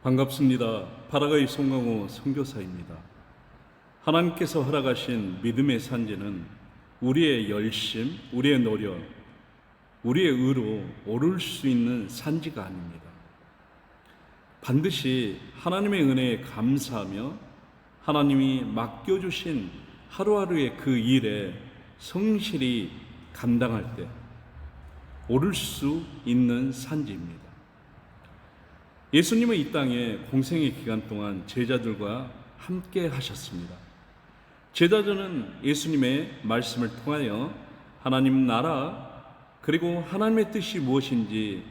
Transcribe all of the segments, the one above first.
반갑습니다. 파라가이 송강호 선교사입니다. 하나님께서 허락하신 믿음의 산지는 우리의 열심, 우리의 노력, 우리의 의로 오를 수 있는 산지가 아닙니다. 반드시 하나님의 은혜에 감사하며 하나님이 맡겨주신 하루하루의 그 일에 성실히 감당할 때 오를 수 있는 산지입니다. 예수님은 이 땅에 공생의 기간 동안 제자들과 함께 하셨습니다. 제자들은 예수님의 말씀을 통하여 하나님 나라 그리고 하나님의 뜻이 무엇인지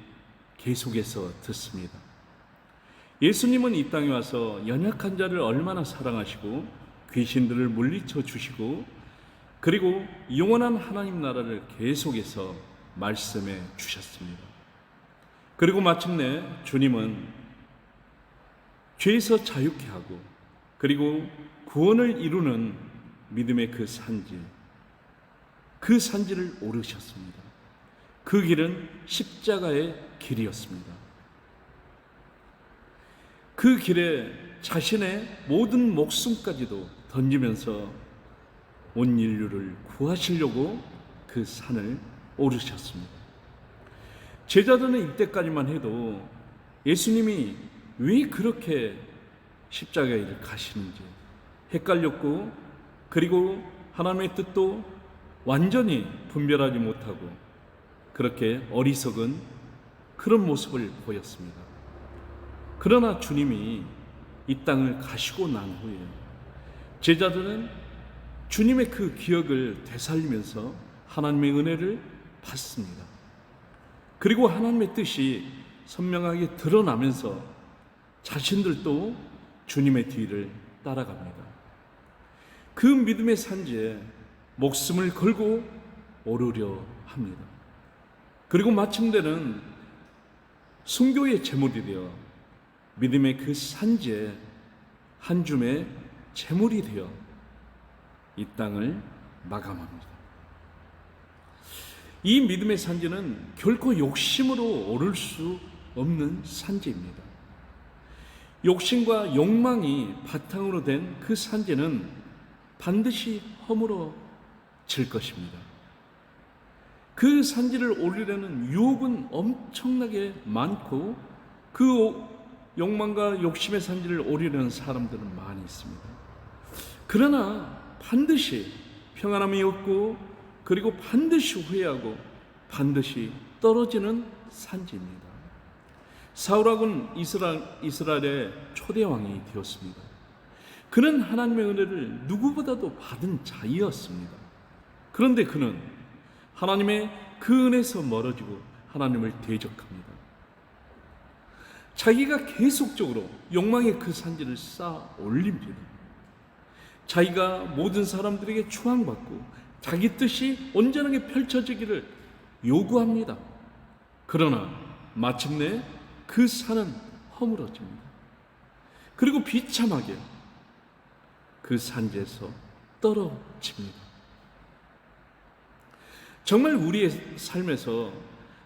계속해서 듣습니다. 예수님은 이 땅에 와서 연약한 자를 얼마나 사랑하시고 귀신들을 물리쳐 주시고 그리고 영원한 하나님 나라를 계속해서 말씀해 주셨습니다. 그리고 마침내 주님은 죄에서 자유케 하고 그리고 구원을 이루는 믿음의 그 산지, 그 산지를 오르셨습니다. 그 길은 십자가의 길이었습니다. 그 길에 자신의 모든 목숨까지도 던지면서 온 인류를 구하시려고 그 산을 오르셨습니다. 제자들은 이때까지만 해도 예수님이 왜 그렇게 십자가에 가시는지 헷갈렸고 그리고 하나님의 뜻도 완전히 분별하지 못하고 그렇게 어리석은 그런 모습을 보였습니다. 그러나 주님이 이 땅을 가시고 난 후에 제자들은 주님의 그 기억을 되살리면서 하나님의 은혜를 받습니다. 그리고 하나님의 뜻이 선명하게 드러나면서 자신들도 주님의 뒤를 따라갑니다. 그 믿음의 산지에 목숨을 걸고 오르려 합니다. 그리고 마침내는 순교의 제물이 되어 믿음의 그 산지에 한 줌의 제물이 되어 이 땅을 마감합니다. 이 믿음의 산지는 결코 욕심으로 오를 수 없는 산지입니다. 욕심과 욕망이 바탕으로 된 그 산지는 반드시 허물어질 것입니다. 그 산지를 오르려는 유혹은 엄청나게 많고 그 욕망과 욕심의 산지를 오르려는 사람들은 많이 있습니다. 그러나 반드시 평안함이 없고 그리고 반드시 후회하고 반드시 떨어지는 산지입니다. 사울왕은 이스라엘, 이스라엘의 초대왕이 되었습니다. 그는 하나님의 은혜를 누구보다도 받은 자이었습니다. 그런데 그는 하나님의 그 은혜에서 멀어지고 하나님을 대적합니다. 자기가 계속적으로 욕망의 그 산지를 쌓아 올립니다. 자기가 모든 사람들에게 추앙받고 자기 뜻이 온전하게 펼쳐지기를 요구합니다. 그러나 마침내 그 산은 허물어집니다. 그리고 비참하게 그 산지에서 떨어집니다. 정말 우리의 삶에서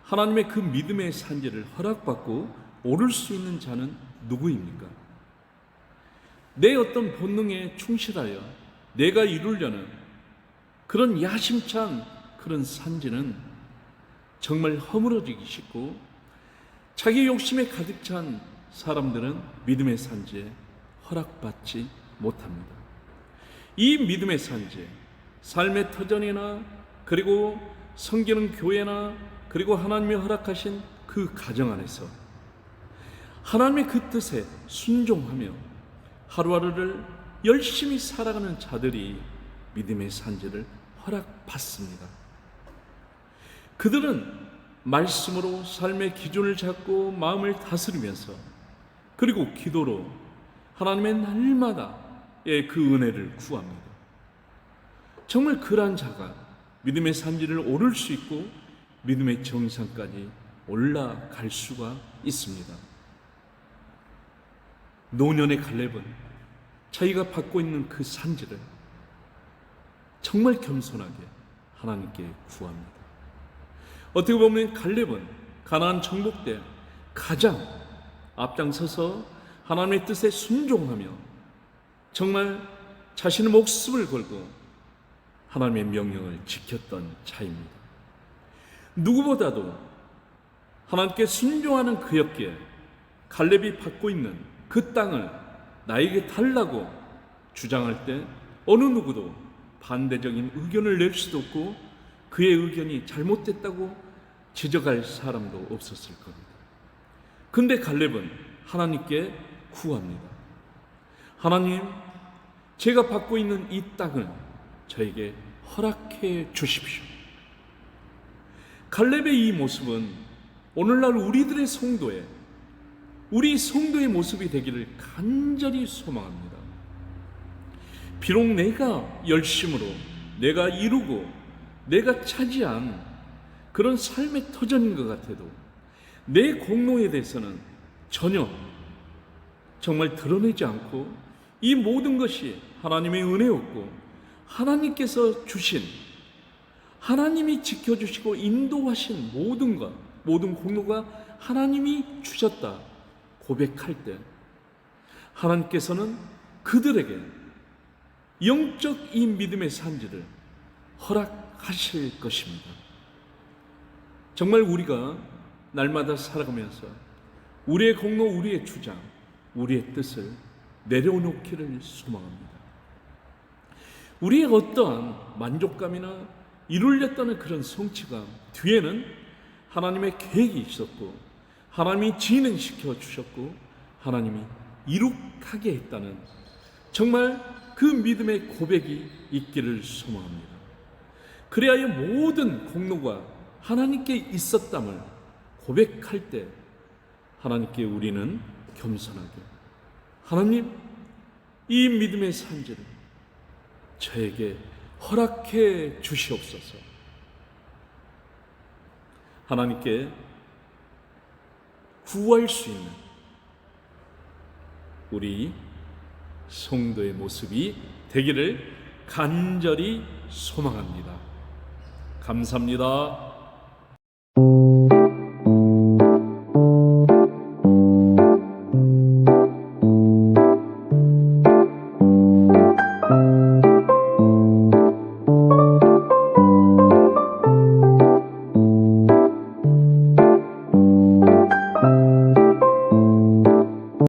하나님의 그 믿음의 산지를 허락받고 오를 수 있는 자는 누구입니까? 내 어떤 본능에 충실하여 내가 이루려는 그런 야심찬 그런 산지는 정말 허물어지기 쉽고 자기 욕심에 가득 찬 사람들은 믿음의 산지에 허락받지 못합니다. 이 믿음의 산지, 삶의 터전이나 그리고 성기는 교회나 그리고 하나님이 허락하신 그 가정 안에서 하나님의 그 뜻에 순종하며 하루하루를 열심히 살아가는 자들이 믿음의 산지를 허락받습니다. 그들은 말씀으로 삶의 기준을 잡고 마음을 다스리면서 그리고 기도로 하나님의 날마다의 그 은혜를 구합니다. 정말 그러한 자가 믿음의 산지를 오를 수 있고 믿음의 정상까지 올라갈 수가 있습니다. 노년의 갈렙은 자기가 받고 있는 그 산지를 정말 겸손하게 하나님께 구합니다. 어떻게 보면 갈렙은 가나안 정복 때 가장 앞장서서 하나님의 뜻에 순종하며 정말 자신의 목숨을 걸고 하나님의 명령을 지켰던 자입니다. 누구보다도 하나님께 순종하는 그였기에 갈렙이 받고 있는 그 땅을 나에게 달라고 주장할 때 어느 누구도 반대적인 의견을 낼 수도 없고 그의 의견이 잘못됐다고 지적할 사람도 없었을 겁니다. 근데 갈렙은 하나님께 구합니다. 하나님, 제가 받고 있는 이 땅을 저에게 허락해 주십시오. 갈렙의 이 모습은 오늘날 우리들의 성도에 우리 성도의 모습이 되기를 간절히 소망합니다. 비록 내가 열심으로 내가 이루고 내가 차지한 그런 삶의 터전인 것 같아도 내 공로에 대해서는 전혀 정말 드러내지 않고 이 모든 것이 하나님의 은혜였고 하나님께서 주신 하나님이 지켜주시고 인도하신 모든 것 모든 공로가 하나님이 주셨다 고백할 때 하나님께서는 그들에게 영적 이 믿음의 산지를 허락하실 것입니다. 정말 우리가 날마다 살아가면서 우리의 공로, 우리의 주장, 우리의 뜻을 내려놓기를 소망합니다. 우리의 어떠한 만족감이나 이룰렸다는 그런 성취감 뒤에는 하나님의 계획이 있었고 하나님이 진행시켜 주셨고 하나님이 이룩하게 했다는 정말 그 믿음의 고백이 있기를 소망합니다. 그래야 이 모든 공로가 하나님께 있었담을 고백할 때 하나님께 우리는 겸손하게 하나님 이 믿음의 산지를 저에게 허락해 주시옵소서. 하나님께 구할 수 있는 우리 성도의 모습이 되기를 간절히 소망합니다. 감사합니다.